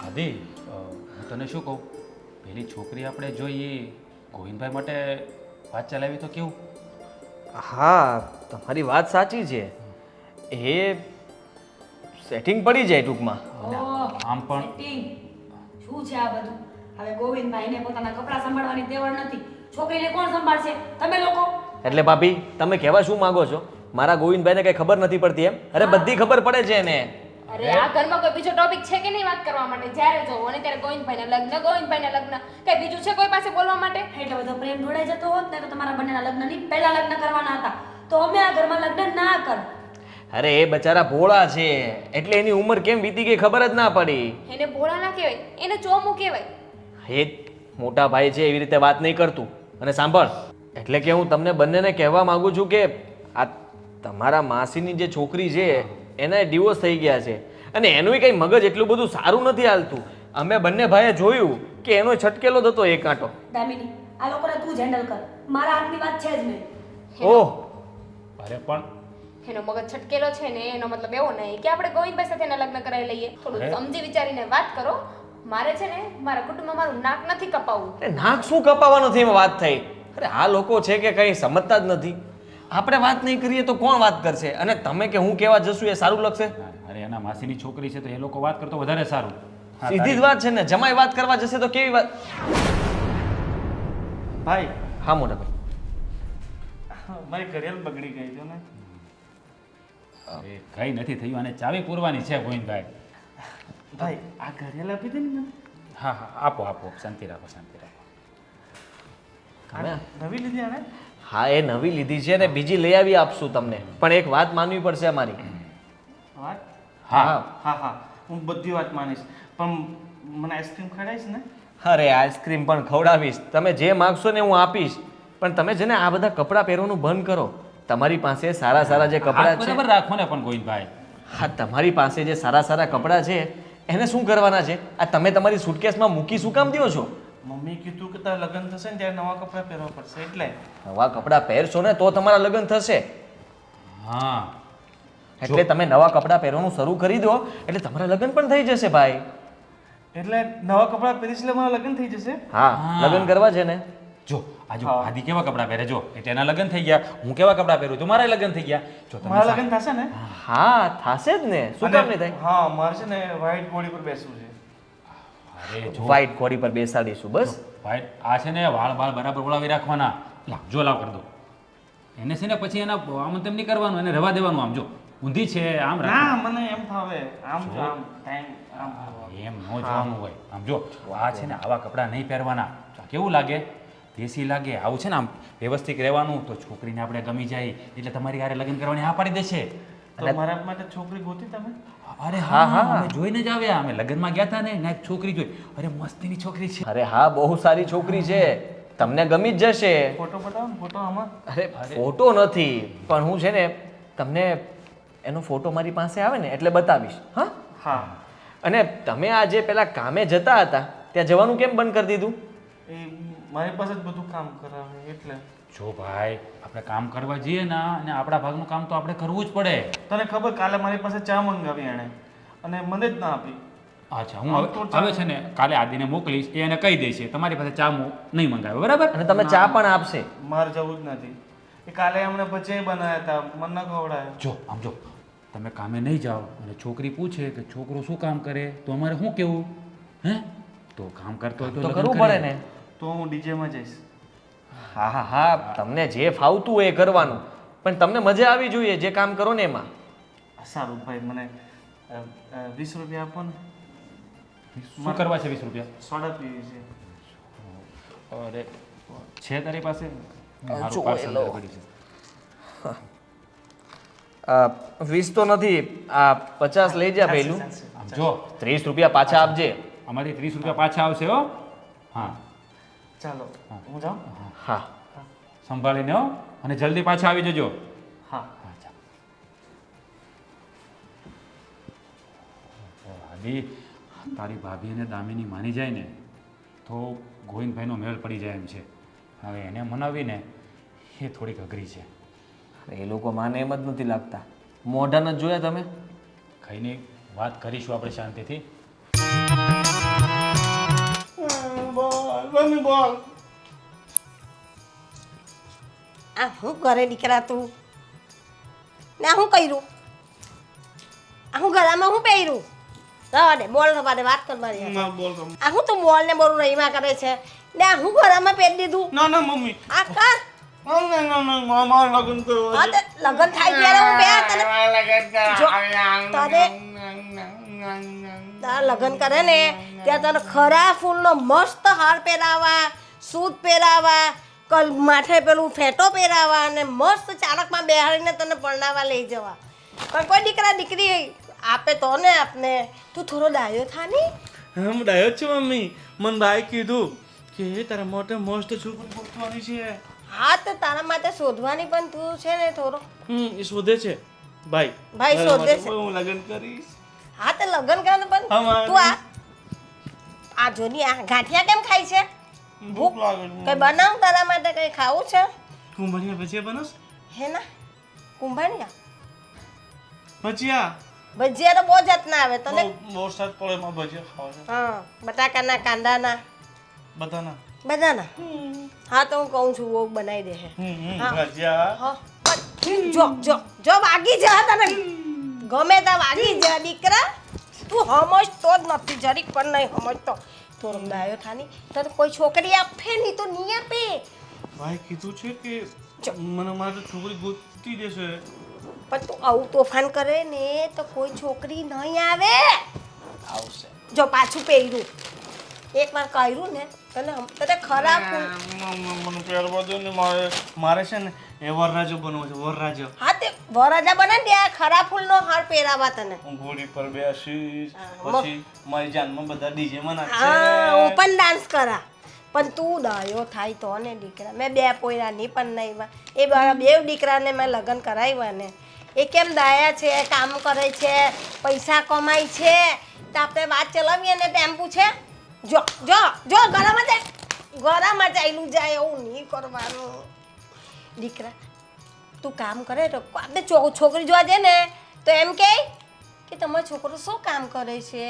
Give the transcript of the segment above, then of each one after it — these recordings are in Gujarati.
આદિ હું તને શું કહું? પેલી છોકરી આપણે જોઈએ ગોવિંદભાઈ માટે વાત ચલાવી તો કેવું? હા તમારી વાત સાચી છે. એ સેટિંગ પડી જાય ટૂંકમાં. આમ પણ શું છે આ બધું? હવે ગોવિંદભાઈને પોતાના કપડાં સંભાળવાની દેવળ નથી. છોકરીને કોણ સંભાળશે? તમે લોકો? એટલે ભાભી તમે કહેવા શું માંગો છો? મારા ગોવિંદભાઈને કઈ ખબર નથી પડતી એમ? અરે બધી ખબર પડે છે એને. અરે આ ઘરમાં કોઈ બીજો ટોપિક છે કે નહીં વાત કરવા માટે? જ્યારે જોવો અને ત્યારે ગોવિંદભાઈના લગ્ન ગોવિંદભાઈના લગ્ન. કઈ બીજું છે કોઈ પાસે બોલવા માટે? એટલે બધો પ્રેમ ઢોળાઈ જતો હોત ને તો તમારા બંનેના લગ્ન નહીં પહેલા લગ્ન કરવાના હતા. તો અમે આ ઘરમાં લગ્ન ના કર. અરે એ બચારા ભોળા છે. એટલે એની ઉંમર કેમ વીતી ગઈ ખબર જ ના પડી. એને ભોળા ના કહેવાય એને ચોમું કહેવાય. હે મોટા ભાઈ છે એવી રીતે વાત નહીં કરતું. અને સાંભળ એટલે કે હું તમને બંનેને કહેવા માંગુ છું કે આ તમારા માસીની જે છોકરી છે એના ડિવોર્સ થઈ ગયા છે. અને એનું કંઈ મગજ એટલું બધું સારું નથી હાલતું. અમે બંને ભાઈએ જોયું કે એનો છટકેલો જ હતો એ કાંટો દામિની આ લોકોને તું જ હેન્ડલ કર. મારા હાથની વાત છે જ નહીં. ઓહ. અરે પણ એનો મગજ છટકેલો છે ને એનો મતલબ એવો નહીં કે આપણે ગોવિંદભાઈ સાથે એના લગ્ન કરાવી લઈએ. થોડું સમજી વિચારીને વાત કરો. મારે છે ને મારા કુટુંબમાં મારું નાક નથી કપાવવું. નાક શું કપાવવાનું છે એમાં વાત થઈ? અરે આ લોકો છે કે કંઈ સમજતા જ નથી. આપણે વાત નહીં કરીએ તો કોણ વાત કરશે? અને તમે કે હું કહેવા જશું એ સારું લાગશે? અરે એના માસીની છોકરી છે તો એ લોકો વાત કરતો વધારે સારું. સીધી જ વાત છે ને. જમાઈ વાત કરવા જશે તો કેવી વાત? ભાઈ. હા મોટા ભાઈ. મારી ઘરેલ બગડી ગઈ છે ને. અરે કઈ નથી થયું. અને ચાવી પૂરવાની છે ગોવિંદભાઈ. ભાઈ આ ઘરેલ આપી દે ને મને. હા હા આપો આપો. શાંતિ રાખો શાંતિ રાખો. નવી લીધી આને હા એ નવી લીધી છે ને બીજી લઈ આવી આપશું તમને. પણ એક વાત માનવી પડશે અમારી. વાત? હા. હા હા હું. બધી વાત માનીશ. પણ મને આઈસ્ક્રીમ ખવડાવીશ ને? અરે આઈસ્ક્રીમ પણ ખવડાવીશ. તમે જે માગશો ને હું આપીશ. પણ તમે છે ને આ બધા કપડાં પહેરવાનું બંધ કરો. તમારી પાસે સારા સારા જે કપડાં છે બરાબર રાખો ને પણ ગોવિંદભાઈ. હા તમારી પાસે જે સારા સારા કપડાં છે એને શું કરવાના છે? આ તમે તમારી સુટકેસમાં મૂકી શું કામ દો છો? મમ્મી કીધું કે તારા લગ્ન થશે ને ત્યારે નવા કપડાં પહેરવા પડશે એટલે. નવા કપડાં પહેરશો ને તો તમારા લગ્ન થશે. હા. એટલે તમે નવા કપડાં પહેરવાનું શરૂ કરી દો એટલે તમારા લગ્ન પણ થઈ જશે ભાઈ. એટલે નવા કપડાં પહેરીશ એટલે મારા લગ્ન થઈ જશે? હા. લગ્ન કરવા છે ને. જો આજુ. આદિ કેવા કપડાં પહેરે? જો એટલે એના લગ્ન થઈ ગયા હું કેવા કપડાં પહેરું? તો મારા લગ્ન થઈ ગયા. જો તમારા મારા લગ્ન થશે ને? હા. થશે જ ને. શું કામ નહીં થાય? હા મારે છે ને વ્હાઈટ બોડી પર બેસવું છે. વ્હાઈટ ઘોડી પર બેસાડીશું બસ. વ્હાઈટ આ છે ને વાળ વાળ બરાબર ઓળાવી રાખવાના. જો લાવ કરી દો. એને છે ને પછી એના આમ તેમ નહીં કરવાનું એને રવા દેવાનું આમ જો. ઊંધી છે આમ ના મને એમ ફાવે. આમ જો. આમ ટાઈમ એમ નો જોવાનું હોય. આમ જો આ છે ને આવા કપડાં નહીં પહેરવાના. કેવું લાગે? દેશી લાગે? આવું છે ને આમ વ્યવસ્થિત રહેવાનું તો છોકરીને આપણે ગમી જાય એટલે તમારી હારે લગ્ન કરવાની હા પાડી દેશે. તો મારા માટે છોકરી ગોતી તમે? અરે હા, હા. અમે જોઈને જ આવ્યા. અમે લગ્નમાં ગયા હતા ને ને છોકરી જોઈ. અરે મસ્તીની છોકરી છે. અરે હા બહુ સારી છોકરી છે. તમને ગમી જ જશે. ફોટો બતાવો ફોટો આમાં. અરે ફોટો નથી પણ હું છે ને તમને એનો ફોટો મારી પાસે આવે ને એટલે બતાવીશ. હા? હા. અને તમે આ જે પેલા કામે જતા હતા ત્યાં જવાનું કેમ બંધ કરી દીધું? એ મારી પાસે જ બધું કામ કરાવે એટલે. જો ભાઈ આપણે કામ કરવા જઈએ ને અને આપણા ભાગનું કામ તો આપણે કરવું જ પડે. તને ખબર કાલે મારી પાસે ચા મંગાવી એણે અને મને જ ના આપી. અચ્છા હું હવે છે ને કાલે આદિને મોકલીશ એ એને કહી દેશે તમારી પાસે ચા મો- નહીં મંગાવે બરાબર? અને તમે ચા પણ આપશે. મારે જવું જ નથી. એ કાલે એમણે ભજીયા બનાવ્યા હતા મને ન ખવડાય જો આમ જો તમે કામે નહીં જાઓ અને છોકરી પૂછે કે છોકરો શું કામ કરે તો અમારે શું કેવું હે? તો કામ કરતો હોય તો કરવું પડે ને. તો હું ડીજેમાં જઈશ. હા હા હા તમને જે ફાવતું હોય એ કરવાનું. પણ તમને મજા આવી જોઈએ જે કામ કરો ને એમાં. સારું ભાઈ મને વીસ રૂપિયા આપો ને. શું કરવા છે વીસ રૂપિયા? સોડા પીવી છે. અરે છે તારી પાસે? મારું parcel છે. વીસ તો નથી આ પચાસ લઈ જા પહેલું ચાલશે, આમ જો. ત્રીસ રૂપિયા પાછા. આપજે. અમારી ત્રીસ રૂપિયા પાછા આવશે હો. હા. ચાલો હું. જાઉં? હા. સંભાળીને હો અને જલ્દી પાછા આવી જજો. હા. ભાભી તારી ભાભી અને દામિની માની જાય ને તો ગોવિંદભાઈનો મેળ પડી જાય એમ છે. હવે એને મનાવીને એ થોડીક અઘરી છે. એ લોકો માને એમ જ નથી લાગતા. મોઢા નથી જોયા તમે? ખાઈને વાત કરીશું આપણે શાંતિથી. મમ્મી બોલ. આ શું ઘરે દીકરા તું? ને આ શું કર્યું? આ હું ગળામાં હું પહેર્યું? રવા દે બોલ રવા દે વાત કરવાની મારી હાથે. ના બોલ તો. આ હું તો બોલ ને બોલું રહીમાં કરે છે. ને આ હું ગળામાં પહેરી દીધું? ના ના મમ્મી. આ કર. લગ્ન હા થાય ત્યારે હું બે તને તારે લગ્ન કરે ને ત્યાં તને ખરા ફૂલનો મસ્ત હાર પહેરાવા સૂટ પહેરાવા કલ માથે પેલું ફેટો પહેરાવા અને મસ્ત ચાલકમાં બેહાડીને તને પરણાવા લઈ જવા. પણ કોઈ દીકરા દીકરી આપે તો ને આપને. તું થોડો ડાયો થા ને? હા ડાયો જ છું મમ્મી. મને ભાઈ કીધું કે તારા મોટે મસ્ત છોકરી ગોતવાની છે. હા તો તારા માટે શોધવાની પણ તું છે ને થોડો. હમ એ શોધે છે. ભાઈ ભાઈ શોધે છે. હું લગ્ન કરીશ? હા તો લગ્ન કરે પણ તું આ આ જોની આ ગાંઠિયા કેમ ખાય છે? ભૂખ લાગે કઈ બનાવ તારા માટે કઈ ખાવું છે? કુંભરિયા ભજીયા બનાસ હે ના કુંભાણિયા ભજીયા? ભજીયા તો બહુ જાતના આવે તને? બહુ સાત પડે માં ભજીયા ખાવા છે હા બટાકાના કાંદાના. બધાના. બધાના? હા તો હું કહું છું બહુ બનાવી દે હા. ભજીયા. હા જો જો જો વાગી જા તને. ગમે ત્યાં વાગી જા દીકરા. તું સમજ તો જ નથી જરીક પણ નહીં સમજતો. થોડો ડાયો થાની. તને કોઈ છોકરી આપે નહીં તો નહીં આપે. ભાઈ કીધું છે કે મને મારે છોકરી ગોતી દેશે. પણ તું આવું તોફાન કરે ને તો કોઈ છોકરી નહીં આવે. આવશે. જો પાછું પહેર્યું. એક વાર કર્યું ને તને તને ખરાબ મને પહેરવા દો ને મારે મારે છે ને એ વરરાજો બનવું છે વરરાજો. હા તે વરરાજા બને ને ત્યાં ખરા ફૂલનો હાર પહેરાવા તને. હું ઘોડી પર બેસીશ પછી મારી જાનમાં બધા ડીજે માં હા હું પણ ડાન્સ કરા. પણ તું ડાયો થાય તો ને દીકરા. મેં બે પોયરા ની પણ નહીં એ મારા બે દીકરાને મેં લગ્ન કરાવ્યા ને. એ કેમ દાયા છે કામ કરે છે પૈસા કમાય છે? તો આપણે વાત ચલાવીએ ને ટેમ્પુ છે? જો જો જો ગળામાં જાય ગળામાં ચાલ્યું જાય એવું નહીં કરવાનું. દીકરા તું કામ કરે તો આપણે છોકરી જોવા જાય ને તો એમ કે કે તમારો છોકરો શું કામ કરે છે?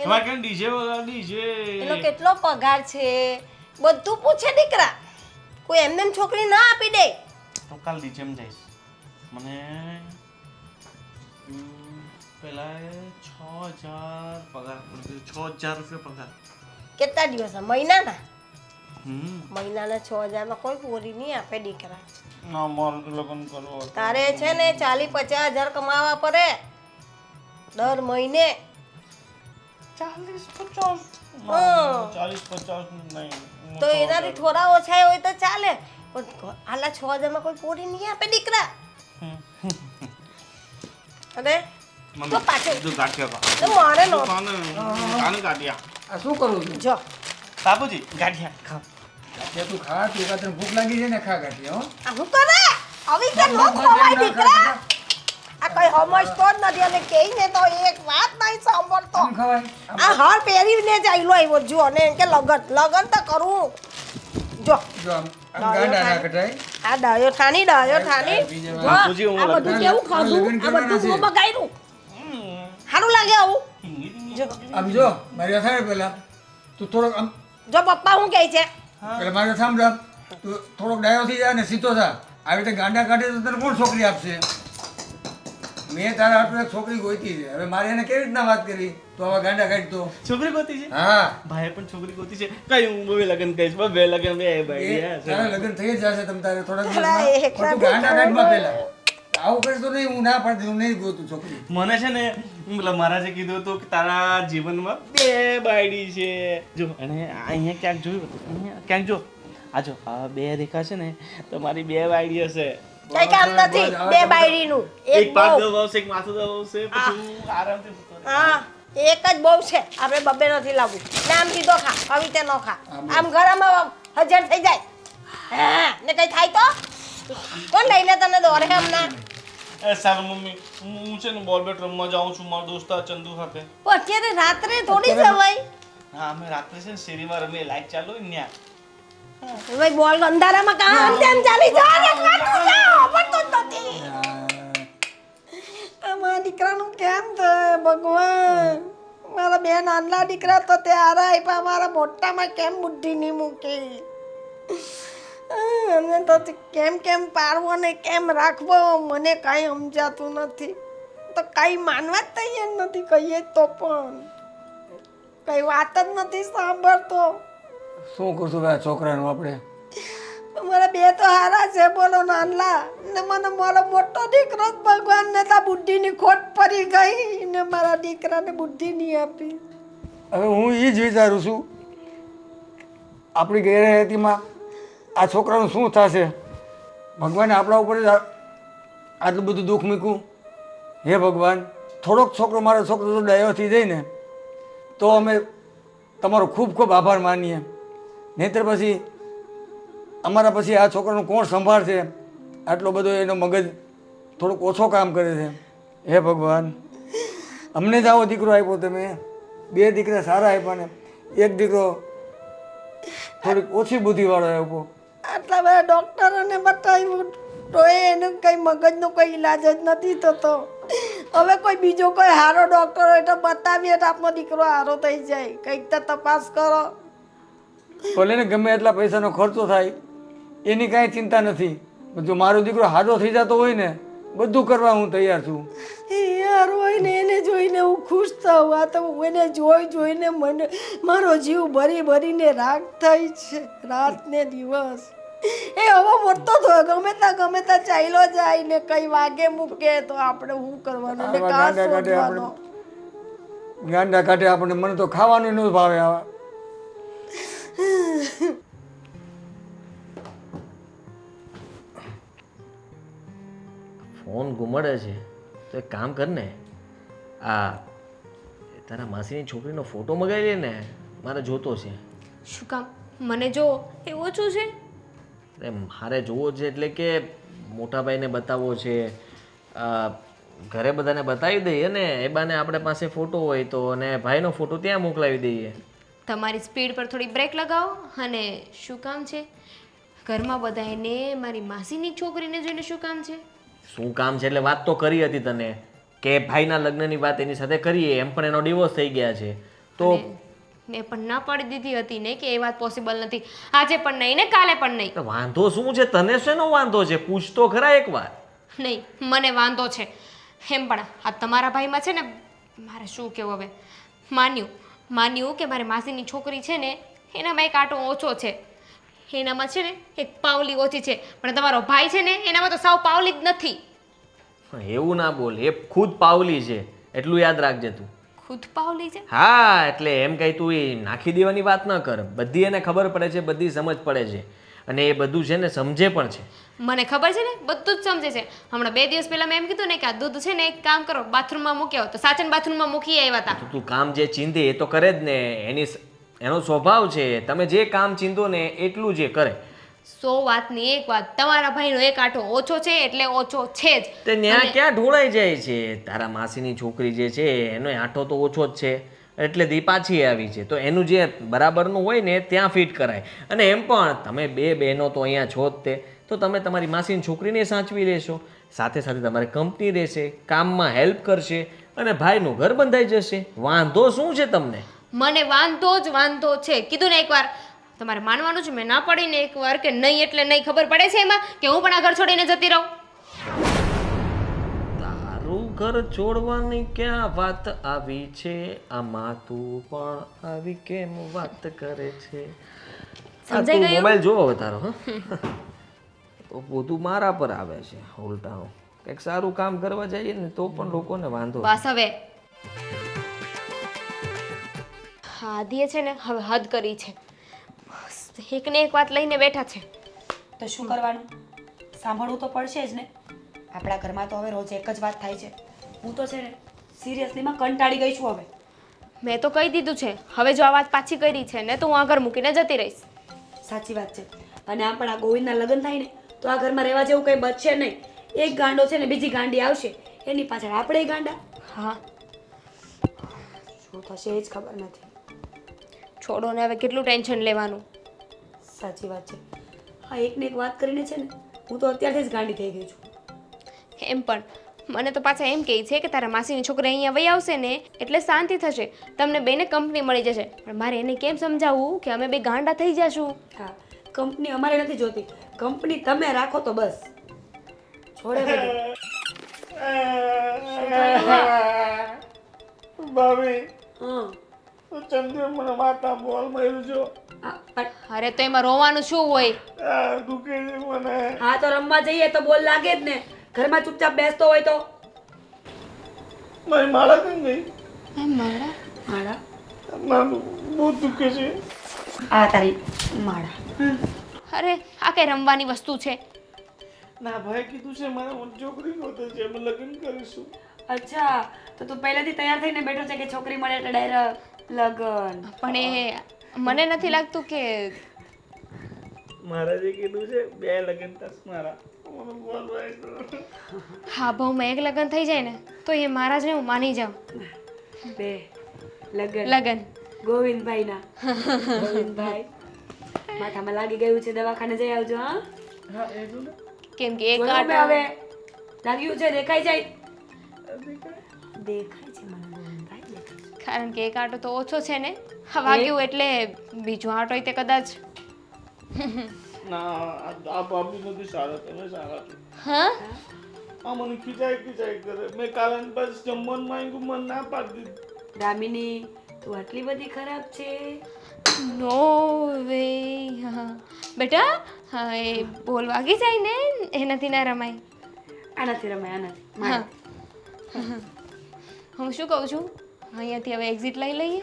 એનો કેમ ડીજે વગર ડીજે. એનો કેટલો પગાર છે? બધું પૂછે દીકરા. કોઈ એમને એમ છોકરી ના આપી દે. તો કાલ ડીજે માં જઈશ. મને પેલા છ હજાર પગાર છ હજાર રૂપિયા પગાર. કેટલા દિવસ? મહિનાના? મહિનાના છ હજારમાં કોઈ પૂરી નહીં આપે દીકરા. તો લગ્ન કરવું તારે છે ને ચાલી પચાસ હજાર કમાવા પડે. દર મહિને. ચાલીસ પચાસ? ચાલીસ પચાસ નહીં. તો એનાથી થોડા ઓછા હોય તો ચાલે. પણ આલા છ હજારમાં કોઈ પૂરી નહીં આપે દીકરા. અને? તો પાછળ. તો. મારે નો કાને શું કરું છું? જો. બાપુજી ગાંઠિયા ખા ગાંઠિયા તું ખા તું કા તને ભૂખ લાગી છે ને ખા ગાંઠિયા હો. આ હું કરે? આવી કે નો ખવાય દીકરા. આ કઈ સમજતો જ નથી. અને કહીને તો એક વાત નહીં સાંભળતો. આ હાર પહેરીને જ આયલો આવ્યો જો અને એમ કે લગન લગન તો કરું. જો. ના આ ડાયો ઠાની ડાયો ઠાની આ બધું કેવું ખાધું? આ બધું હું બગાડ્યું? સારું લાગે આવું? આમ જો મારી તું થોડોક આમ જો પપ્પા હું કહે છે? એટલે મારે સાંભળ તું થોડોક ડાયો થઈ જાય ને સીધો થા. આવી રીતે ગાંડા કાઢે તો તને કોણ છોકરી આપશે? મેં તારા હાટુ એક છોકરી ગોતી છે. હવે મારે એને કેવી રીતના વાત કરી? તો હવે ગાંડા કાઢતો છોકરી ગોતી છે? હા. ભાઈ પણ છોકરી ગોતી છે. કઈ હું બે લગન કહીશ બે લગ્ન બે ભાઈ તારા લગન થઈ જશે તમ તારે થોડા તું ગાંડા કાઢમાં પહેલા આવું કરીશ તો નહીં હું ના પાડતી નહીં ગોતું છોકરી. મને છે ને મહારાજે કીધું હતું કે તારા જીવનમાં બે બાયડી છે. જો અને અહીંયા ક્યાંક જોયું હતું? અહીંયા ક્યાંક જો. આ જો આ બે રેખા છે ને તમારી બે બાયડી હશે. કઈ કામ નથી બે બાયડીનું. એક એક પાક દબાવશે એક માથું દબાવશે પછી આરામથી હા એક જ બહુ છે. આપણે બબે નથી લાવવું. ને આમ કીધો ખા આવી રીતે ન ખા. આમ ઘરમાં હજાર થઈ જાય. હા ને કઈ થાય તો? કોણ લઈને તને દોરે હમણાં એ સારું મમ્મી હું છે ને બોલ બેટ રમવા જાઉં છું મારા દોસ્ત ચંદુ સાથે. પણ અત્યારે રાત્રે થોડી સમય હા અમે રાત્રે છે ને શેરીમાં રમીએ લાઈટ ચાલુ હોય ને ત્યાં. ભાઈ બોલ અંધારામાં કાં આમ તેમ ચાલી જા ને કાઢું જા આવડતું જ નથી. અમારા દીકરાનું કેમ થાય ભગવાન? મારા બે નાના દીકરા તો તે હારા આપ્યા મારા મોટામાં કેમ બુદ્ધિ નહીં મૂકી? અને તો કેમ કેમ પારવો ને કેમ રાખવો મને કાંઈ સમજાતું નથી. તો કાંઈ માનવા જ તૈયાર નથી કહીએ તો પણ. કઈ વાત જ નથી સાંભળતો. શું કરશું આ છોકરાનું આપણે? મારા બે તો હારા છે બોલો નાનલા. ને મને મારો મોટો દીકરો જ ભગવાન ને તા બુદ્ધિની ખોટ પડી ગઈ ને મારા દીકરાને બુદ્ધિ નહીં આપી. હવે હું એ જ વિચારું છું. આપણી ગેરહેતીમાં આ છોકરાનું શું થશે? ભગવાને આપણા ઉપર જ આટલું બધું દુઃખ મૂક્યું? હે ભગવાન, થોડોક છોકરો મારો છોકરો જો ડાયોથી જઈને તો અમે તમારો ખૂબ ખૂબ આભાર માનીએ. નહીંતર પછી અમારા પછી આ છોકરાનું કોણ સંભાળશે? આટલો બધો એનો મગજ થોડુંક ઓછો કામ કરે છે. હે ભગવાન, અમને જ આવો દીકરો આપ્યો તમે. બે દીકરા સારા આપ્યા ને, એક દીકરો થોડીક ઓછી બુદ્ધિવાળો આપ્યો. આટલા બધા ડોક્ટરોને બતાવ્યું તો એનું કંઈ મગજનો કંઈ ઈલાજ જ નથી થતો. હવે કોઈ બીજો કોઈ સારો ડોક્ટર હોય તો બતાવીએ તો આપણો દીકરો સારો થઈ જાય. કંઈક તો તપાસ કરો. ભલે ગમે એટલા પૈસાનો ખર્ચો થાય, એની કાંઈ ચિંતા નથી. જો મારો દીકરો હાજો થઈ જતો હોય ને બધું કરવા હું તૈયાર છું. યાર હોય ને એને જોઈને હું ખુશ થાઉં. આ તો હું એને જોઈ જોઈને મને મારો જીવ ભરી ભરીને રાગ થાય છે રાત ને દિવસ. એ હવે મોટો થયો ગમે ત્યાં ગમે ત્યાં ચાલ્યો જાય ને કઈ વાગે મૂકે તો આપણે શું કરવાનું? ને કાં ગાંડા ગાંડા શોધવાનો. આપણે ગાંડા કાઢે આપણને મને તો ખાવાનું ન ભાવે આવા. ફોન ગુમાડે છે તો એક કામ કર ને આ તારા માસીની છોકરીનો ફોટો મગાવી લે ને મારે જોતો છે. શું કામ? મને જો એ ઓછું છે? અરે મારે જોવો છે એટલે કે મોટા ભાઈને બતાવવો છે. ઘરે બધાને બતાવી દઈએ ને એ બાને આપણે પાસે ફોટો હોય તો અને ભાઈનો ફોટો ત્યાં મોકલાવી દઈએ. તમારી સ્પીડ પર થોડી બ્રેક લગાવો અને શું કામ છે? ઘરમાં બધાને મારી માસીની છોકરીને જોઈને શું કામ છે? શું કામ છે એટલે વાત તો કરી હતી તને કે ભાઈના લગ્નની વાત એની સાથે કરીએ એમ પણ એનો ડિવોર્સ થઈ ગયા છે. તો મેં પણ ના પાડી દીધી હતી ને કે એ વાત પોસિબલ નથી. આજે પણ નહીં ને કાલે પણ નહીં. વાંધો શું છે? તને શેનો વાંધો છે? પૂછ તો ખરા એકવાર. નહીં મને વાંધો છે. એમ પણ આ તમારા ભાઈમાં છે ને મારે શું કહેવું હવે? માન્યું માન્યું કે મારી માસીની છોકરી છે ને એનામાં એક આટો ઓછો છે. એનામાં છે ને એક પાવલી ઓછી છે. પણ તમારો ભાઈ છે ને એનામાં તો સાવ પાવલી જ નથી. એવું ના બોલ. એ ખુદ પાવલી છે. એટલું યાદ રાખજે તું. ખુદ પાવલી છે? હા એટલે એમ કહી તું એ નાખી દેવાની વાત ન કર. બધી એને ખબર પડે છે બધી સમજ પડે છે. અને એ બધું છે ને સમજે પણ છે. મને ખબર છે ને બધું જ સમજે છે. હમણાં બે દિવસ પહેલા મેં એમ કીધું ને કે આ દૂધ છે ને એક કામ કરો બાથરૂમમાં મૂક્યો તો સાચન બાથરૂમમાં મૂકી આવ્યા હતા. તું કામ જે ચીંધે એ તો કરે જ ને. એની એનો સ્વભાવ છે તમે જે કામ ચીંધો ને એટલું જે કરે. સો વાતની એક વાત તમારા ભાઈનો એક આંટો ઓછો છે એટલે ઓછો છે જ. તે ન્યા ક્યાં ઢોળાઈ જાય છે? તારા માસીની છોકરી જે છે એનો આંટો તો ઓછો જ છે. એટલે દી પાછી આવી છે. તો એનું જે બરાબરનું હોય ને ત્યાં ફિટ કરાય. અને એમ પણ તમે બે બહેનો તો અહીંયા છો જ તે. તો તમે તમારી માસીની છોકરીને સાચવી લેશો. સાથે સાથે તમારે કંપની રહેશે કામમાં હેલ્પ કરશે અને ભાઈનું ઘર બંધાઈ જશે. વાંધો શું છે તમને? મને વાંધો જ વાંધો છે. કીધું ને એકવાર. તમારે માનવાનું છે મેં ના પડીને એકવાર કે નહીં એટલે નહીં ખબર પડે છે એમાં? કે હું પણ આ ઘર છોડીને જતી રહું? તારું ઘર છોડવાની ક્યાં વાત આવી છે? આમાં તું પણ આવી કેમ વાત કરે છે? સમજાઈ ગયું? મોબાઈલ જોવો તારો તો બધું મારા પર આવે છે ઉલટા કંઈક સારું કામ કરવા જઈએ ને તો પણ લોકોને વાંધો બસ હવે. આદિએ છે ને હવે હદ કરી છે. એકને એક વાત લઈને બેઠા છે. તો શું કરવાનું? સાંભળવું તો પડશે જ ને. આપણા ઘરમાં તો હવે રોજ એક જ વાત થાય છે. હું તો છે ને સિરિયસલીમાં કંટાળી ગઈ છું હવે. મેં તો કહી દીધું છે હવે જો આ વાત પાછી કરી છે ને તો હું આ ઘર મૂકીને જતી રહીશ. સાચી વાત છે. અને આમ પણ આ ગોવિંદના લગ્ન થાય ને તો આ ઘરમાં રહેવા જેવું કંઈ બચશે નહીં. એક ગાંડો છે ને બીજી ગાંડી આવશે. એની પાછળ આપણે ગાંડા? હા. શું થશે એ જ ખબર નથી. છોડો ને હવે કેટલું ટેન્શન લેવાનું? સાચી વાત છે. હા એકને એક વાત કરીને છે ને હું તો અત્યારથી જ ગાંડી થઈ ગઈ છું. એમ પણ. મને તો પાછા એમ કહે છે કે તારા માસીની છોકરી અહીંયા વહી આવશે ને એટલે શાંતિ થશે. તમને બેને કંપની મળી જશે. પણ મારે એને કેમ સમજાવવું કે અમે બે ગાંડા થઈ જશું? હા કંપની અમારે નથી જોતી. કંપની તમે રાખો તો બસ. છોડે બધું. ભાભી. ચંદ્ર મને માતા બોલ માર્યું છો અરે તો એમાં રોવાનું શું હોય? આ દુખે છે મને. હા તો રમવા જઈએ તો બોલ લાગે જ ને. ઘરમાં ચૂપચાપ બેસતો હોય તો. મારી માળા કેમ ગઈ? મારા માળા? મારું બહુ દુખે છે. આ તારી માળા. અરે આ કઈ રમવાની વસ્તુ છે? ના ભાઈ કીધું છે મારે મને છોકરી ગોતે છે અમે લગ્ન કરીશું. અચ્છા તો તું પહેલાથી તૈયાર થઈને બેઠો છે કે છોકરી મળે એટલે ડાયરેક્ટ લગન. પણ એ મને નથી લાગતું કે મહારાજે કીધું છે બે લગન તસ મારા. હા ભાવમાં એક લગન થઈ જાય ને તો એ મહારાજને હું માની જાઉં. બે લગન. લગન. ગોવિંદભાઈ ના ગોવિંદભાઈ માથામાં લાગી ગયું છે દવાખાને જઈ આવજો હા? જો ને? કેમ કે એક આટો હવે લાગ્યું છે દેખાય જાય. દેખાય કારણ કે એક આંટો તો ઓછો છે ને. હા વાગ્યું એટલે બીજો આંટો તે કદાચ. ના આ આ ભાભી નથી સારા તમે સારા છો. હા? આ મને ખીચાઈ ખીચાઈ કરે. મેં કાલે બસ જમવાનું માંગ્યું મને ના પાડી દીધું. દામિની તું આટલી બધી ખરાબ છે? નો વે હા. બેટા હા એ બોલ વાગી જાય ને? એનાથી ના રમાય. આનાથી રમાય આનાથી. હા. હું શું કહું છું? અહીંયાથી હવે એક્ઝિટ લઈ લઈએ.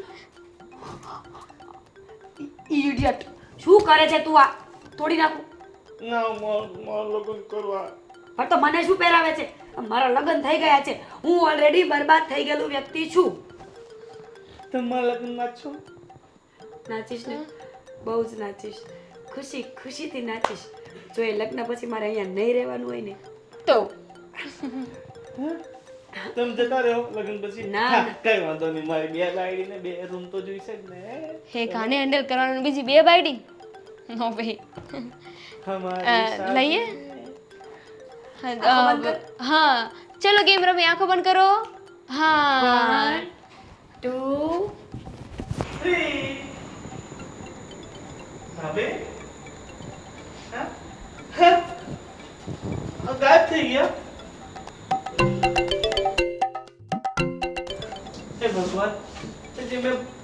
ઇડિયટ શું કરે છે તું આ? તોડી નાખું. ના મારા મારા લગ્ન કરવા. પણ તો મને શું પહેરાવે છે? મારા લગ્ન થઈ ગયા છે. હું ઓલરેડી બરબાદ થઈ ગયેલું વ્યક્તિ છું. તમારા લગ્નમાં લગ્ન ના નાચીશ ને? બહુ જ નાચીશ. ખુશી ખુશીથી નાચીશ. જો એ લગ્ન પછી મારે અહીંયા નહીં રહેવાનું હોય ને. તો? તમે જતા રહો લગ્ન પછી. ના, કઈ વાંધો નહીં મારી બે બાયડી ને બે રૂમ તો જોઈશે જ ને. હે કાને હેન્ડલ કરવાનું? બીજી બે બાયડી? નો ભાઈ. લઈએ? હા, હા. ચલો ગેમ રમી આંખો બંધ કરો. હા. ટુ ભાભી? હા? હા? ગાયબ થઈ ગયા?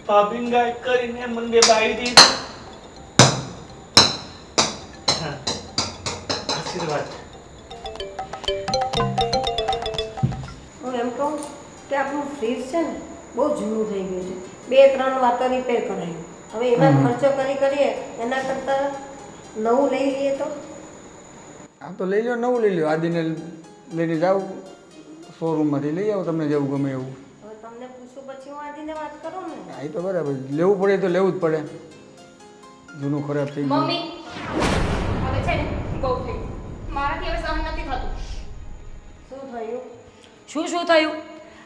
ભાભીને ગાયબ કરીને મને બે બાઈ દીધી. હા આશીર્વાદ. હું એમ કહું કે આપણું ફ્રીજ છે ને બહુ જૂનું થઈ ગયું છે. બે ત્રણ વાતો રિપેર કરાયું. હવે એમાં ખર્ચો કરી કરીએ એના કરતાં નવું લઈ લઈએ તો? આ તો લઈ લો નવું લઈ લો આદિને લઈને જાઓ શોરૂમમાંથી લઈ આવો તમને જેવું ગમે એવું. પૂછું હું આદિને વાત કરું ને? એ તો બરાબર. લેવું પડે તો લેવું જ પડે. જૂનું ખરાબ થઈ ગયું. મમ્મી હવે છે ને બહુ થઈ મારાથી હવે સહન નથી થતું. શું થયું? શું શું થયું?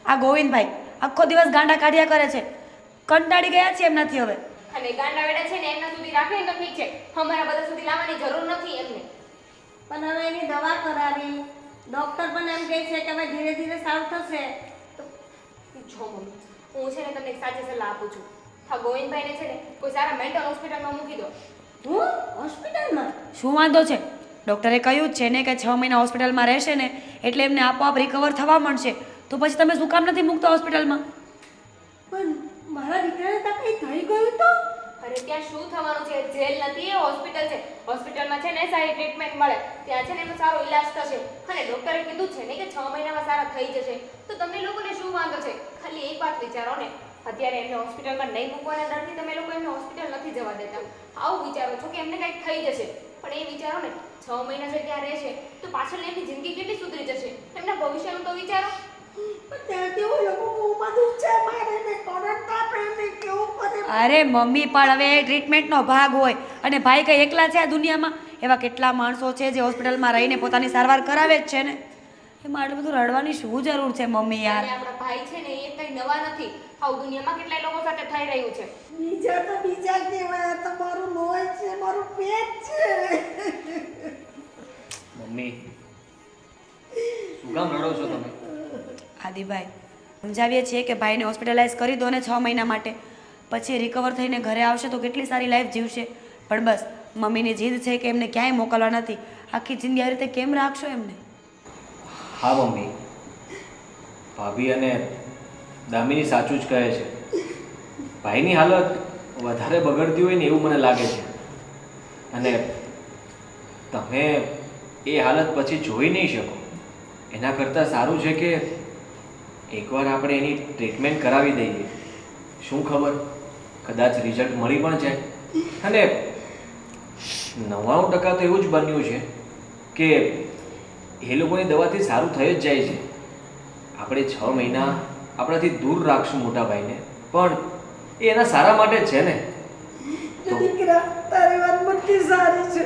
આ ગોવિંદભાઈ આખો દિવસ ગાંડા કાઢ્યા કરે છે. કંટાળી ગયા છે એમનાથી હવે. અને ગાંડા વેડા છે ને એમના સુધી રાખે ને તો ઠીક છે. અમારા બધા સુધી લાવવાની જરૂર નથી એમને. પણ હવે એની દવા કરાવી. ડૉક્ટર પણ એમ કહે છે કે હવે ધીરે ધીરે સારું થશે. જો મમ્મી. હું છે ને તમને એક સાચી સલાહ આપું છું. હા ગોવિંદભાઈને છે ને કોઈ સારા મેન્ટલ હોસ્પિટલમાં મૂકી દો. હું? હોસ્પિટલમાં શું વાંધો છે? ડૉક્ટરે કહ્યું જ છે ને કે છ મહિના હોસ્પિટલમાં રહેશે ને એટલે એમને આપોઆપ રિકવર થવા મળશે. તો પછી તમે શું કામ નથી મૂકતા હોસ્પિટલમાં પણ મારા દીકરાને તો કંઈ થઈ ગયું તો અરે ત્યાં શું થવાનું છે? જેલ નથી, એ હોસ્પિટલ છે. હોસ્પિટલમાં છે ને સારી ટ્રીટમેન્ટ મળે. ત્યાં છે ને એનો સારો ઈલાજ થશે. અને ડૉક્ટરે કીધું છે ને કે છ મહિનામાં સારા થઈ જશે. તો તમને લોકોને શું વાંધો છે? ખાલી એક વાત વિચારો ને. અત્યારે એમને હોસ્પિટલમાં નહીં મૂકવાના ડરથી તમે લોકો એમને હોસ્પિટલ નથી જવા દેતા. આવું વિચારો છો કે એમને કંઈક થઈ જશે. પણ એ વિચારો ને, છ મહિના જો ત્યાં રહેશે, તો પાછળ એમની જિંદગી કેટલી સુધરી જશે? એમના ભવિષ્યનું તો વિચારો. અરે મમ્મી પણ હવે ટ્રીટમેન્ટનો ભાગ હોય. અને ભાઈ કંઈ એકલા છે આ દુનિયામાં? એવા કેટલા માણસો છે જે હોસ્પિટલમાં રહીને પોતાની સારવાર કરાવે જ છે ને? એમાં આટલું બધું રડવાની શું જરૂર છે મમ્મી યાર? આપણા ભાઈ છે ને એ કંઈ નવા નથી. આવું દુનિયામાં કેટલાય લોકો સાથે થઈ રહ્યું છે. બીજા તો બીજા કેવા આ તો મારું લોહી છે મારું પેટ છે. મમ્મી શું કામ રડો છો તમે? આદિભાઈ, સમજાવીએ છીએ કે ભાઈને હોસ્પિટલાઇઝ કરી દો ને છ મહિના માટે. પછી રિકવર થઈને ઘરે આવશે તો કેટલી સારી લાઈફ જીવશે. પણ બસ, મમ્મીની જીદ છે કે એમને ક્યાંય મોકલવા નથી. આખી જિંદગી આ રીતે કેમ રાખશો એમને? હા, મમ્મી. ભાભી અને દામિની સાચું જ કહે છે. ભાઈની હાલત વધારે બગડતી હોય ને એવું મને લાગે છે. અને તમે એ હાલત પછી જોઈ નહીં શકો. એના કરતાં સારું છે કે એકવાર આપણે એની ટ્રીટમેન્ટ કરાવી દઈએ, શું ખબર? કદાચ રિઝલ્ટ મળી પણ જાય. અને નવ્વાણું ટકા તો એવું જ બન્યું છે કે એ લોકોની દવાથી સારું થઈ જ જાય છે. આપણે છ મહિના આપણાથી દૂર રાખશું મોટા ભાઈને, પણ એ એના સારા માટે છે ને. દીકરા, તારી વાત બધી સારી છે.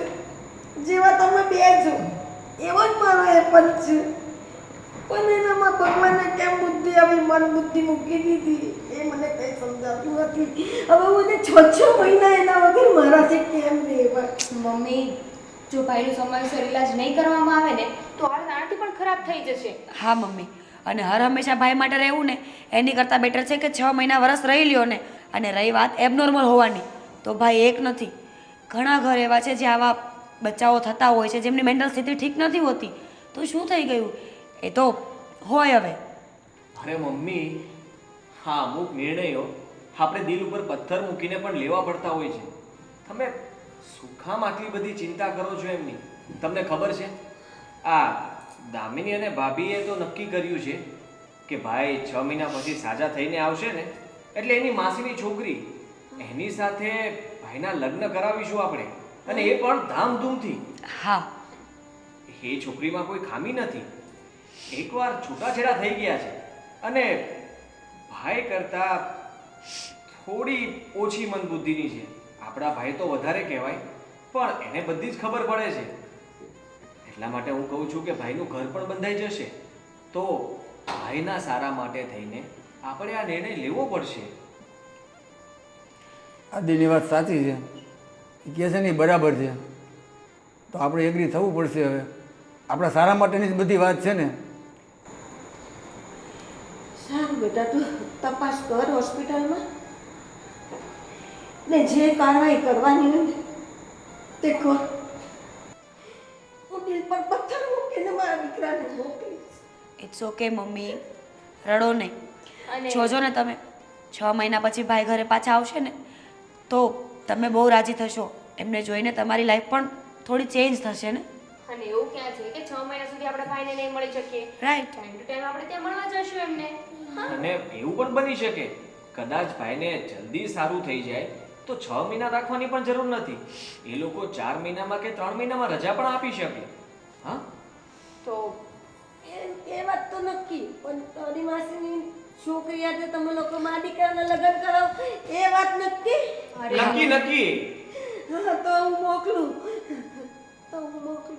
જેવા તમે બે છો, એવો જ મારો એ પણ છે. પણ એનામાં ભગવાને કેમ બુદ્ધિ આવી મન બુદ્ધિ મૂકી દીધી? એ મને કંઈ સમજાતું નથી. હવે હું એને છ છ મહિના એના વગર મારાથી કેમ રહેવા મમ્મી જો ભાઈનું સમયસર ઈલાજ નહીં કરવામાં આવે ને તો હાલત આનાથી પણ ખરાબ થઈ જશે. હા મમ્મી. અને હર હંમેશા ભાઈ માટે રહેવું ને એની કરતાં બેટર છે કે છ મહિના વરસ રહી લ્યો ને. અને રહી વાત એબનોર્મલ હોવાની. તો ભાઈ એક નથી. ઘણા ઘર એવા છે જે આવા બચ્ચાઓ થતા હોય છે જેમની મેન્ટલ સ્થિતિ ઠીક નથી હોતી. તો શું થઈ ગયું? એ તો હોય હવે. અરે મમ્મી હા અમુક નિર્ણયો આપણે દિલ ઉપર પથ્થર મૂકીને પણ લેવા પડતા હોય છે. તમે સુખામ આટલી બધી ચિંતા કરો છો એમની? તમને ખબર છે? આ દામિની અને ભાભીએ તો નક્કી કર્યું છે કે ભાઈ છ મહિના પછી સાજા થઈને આવશે ને એટલે એની માસીની છોકરી એની સાથે ભાઈના લગ્ન કરાવીશું આપણે. અને એ પણ ધામધૂમથી. હા. એ છોકરીમાં કોઈ ખામી નથી. એકવાર છૂટાછેડા થઈ ગયા છે અને ભાઈ કરતા થોડી ઓછી મનબુદ્ધિની છે. આપણા ભાઈ તો વધારે કહેવાય, પણ એને બધી જ ખબર પડે છે. એટલા માટે હું કહું છું કે ભાઈનું ઘર પણ બંધાઈ જશે. તો ભાઈના સારા માટે થઈને આપણે આ નિર્ણય લેવો પડશે. આદિની વાત સાચી છે. કહે છે નહીં બરાબર છે. તો આપણે એગ્રી થવું પડશે હવે. આપણા સારા માટેની જ બધી વાત છે ને. બેટા તું તપાસ કર હોસ્પિટલમાં. ને જે કાર્યવાહી કરવાની હોય તે કર. હું દિલ પર પથ્થર મૂકીને મારા દીકરાને મોકલીશ. It's okay mummy. રડો નહીં. જોજો ને તમે. છ મહિના પછી ભાઈ ઘરે પાછા આવશે ને તો તમે બહુ રાજી થશો. એમને જોઈને તમારી લાઈફ પણ થોડી ચેન્જ થશે ને? અને એવું ક્યાં છે કે છ મહિના સુધી આપણે ભાઈને નહીં મળી શકીએ? રાઈટ ટાઈમ ટુ ટાઈમ આપણે ત્યાં મળવા જશું એમને. અને એવું પણ બની શકે. કદાચ ભાઈને જલ્દી સારું થઈ જાય તો છ મહિના રાખવાની પણ જરૂર નથી. એ લોકો ચાર મહિનામાં કે ત્રણ મહિનામાં રજા પણ આપી શકે. હા? તો એ એ વાત તો નક્કી પણ તારી માસીની છોકરી આજે તમે લોકો મા દીકરાના લગ્ન કરાવો એ વાત નક્કી? નક્કી નક્કી. તો હું મોકલું. તો હું મોકલું.